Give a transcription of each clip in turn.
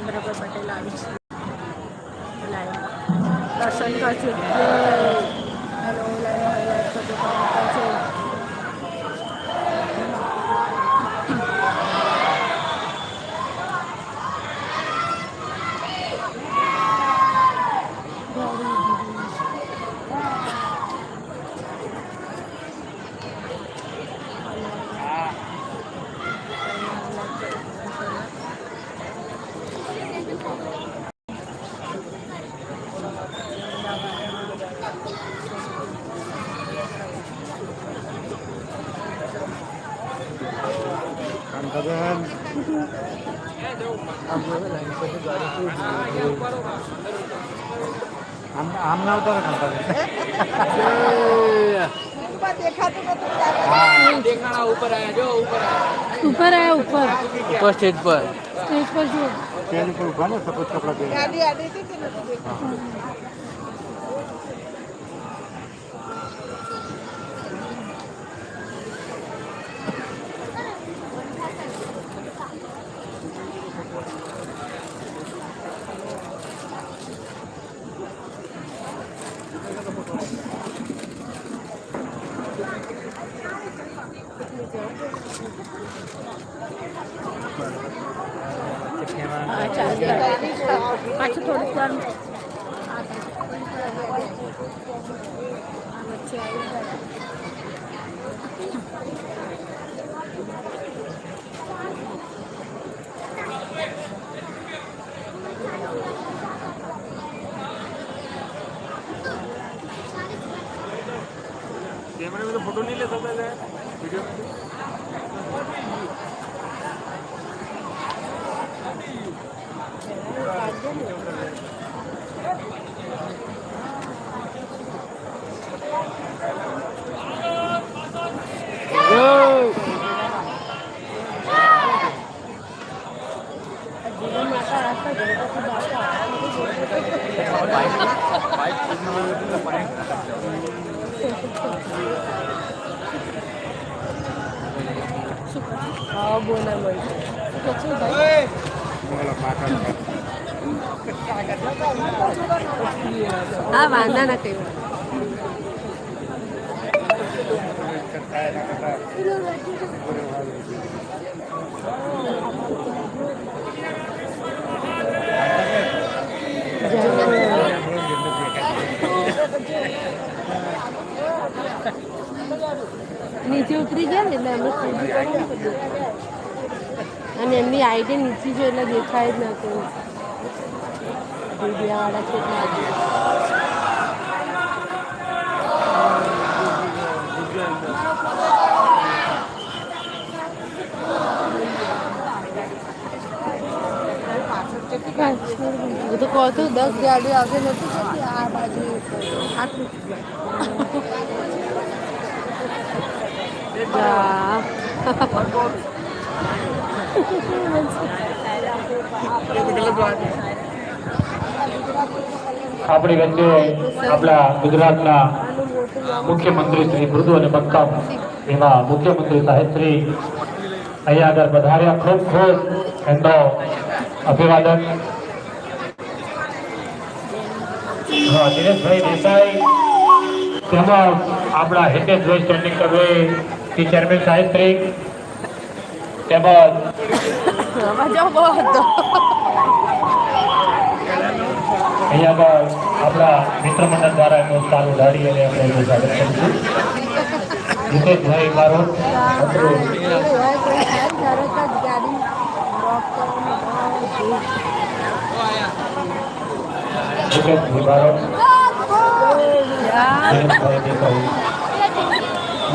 ભૂપેન્દ્રભાઈ પટેલ આવી છે કાંતાબેન આમ ના કાંતાબેન ઉપર આયા ઉપર. ઉપર સ્ટેજ પર. સ્ટેજ પર જો સ્ટેજ ઉપર ઊભા ને સફેદ કપડા પહેરી પાછું થોડુંક વાર આ વચ્ચે આવી જાય. कैमरे में तो फोटो नहीं ले सकता है वीडियो में Ờ, buồn này mình. Thật sự đấy. Mua là ba trăm. હા વાંધા નથી નીચે ઉતરી ગયા ને એટલે અમે ખરીદી અને એમની આઈડી નીચે જો એટલે દેખાય જ નતું આજે. હું તો કહું છું દસ ગાડી આવશે નથી આ બાજુ આટલું જા આપણી વચ્ચે આપણા ગુજરાતના મુખ્યમંત્રી શ્રી મૃદુ અને મક્કમ એવા મુખ્યમંત્રી સાહેબ શ્રી અહીંયા આગળ પધાર્યા. ખૂબ ખૂબ એમનો અભિવાદન. દિનેશભાઈ દેસાઈ તેમજ આપણા હિતેશભાઈ સ્ટેન્ડિંગ કરવે ચેરમેન સાહેબ શ્રી તેમજ અહીંયા આગળ આપણા મિત્ર મંડળ દ્વારા એમનું સ્થાન ઉડાડી અને આપણે એમનું સ્વાગત કરીશું જીતેશભાઈ મારો.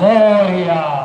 મોરિયા.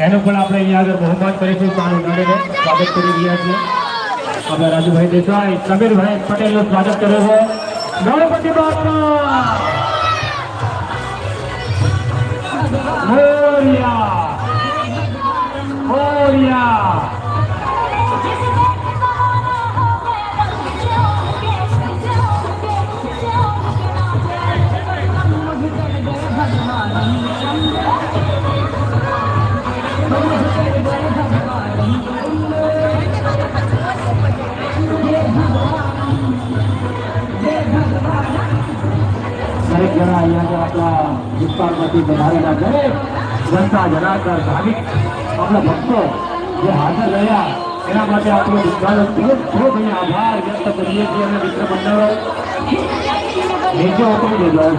એનું પણ આપણે અહીંયા આગળ બહુમાન કરીશું પાન ઉડાડીને સ્વાગત કરી રહ્યા છીએ. આપણા રાજુભાઈ દેસાઈ, સમીરભાઈ પટેલનું સ્વાગત કરે છે. ગણપતિ બાપા! મોરિયા! મોરિયા! વિસ્તારમાંથી બનાવેલા દરેક જનતા જનાકર ભાવિક આપણા ભક્તો જે હાજર રહ્યા, એના માટે આપણો વિશ્વાસ ખૂબ ખૂબ આભાર વ્યક્ત કરીએ છીએ. અને મિત્ર મંડળો નીચે ઉતરી જજો.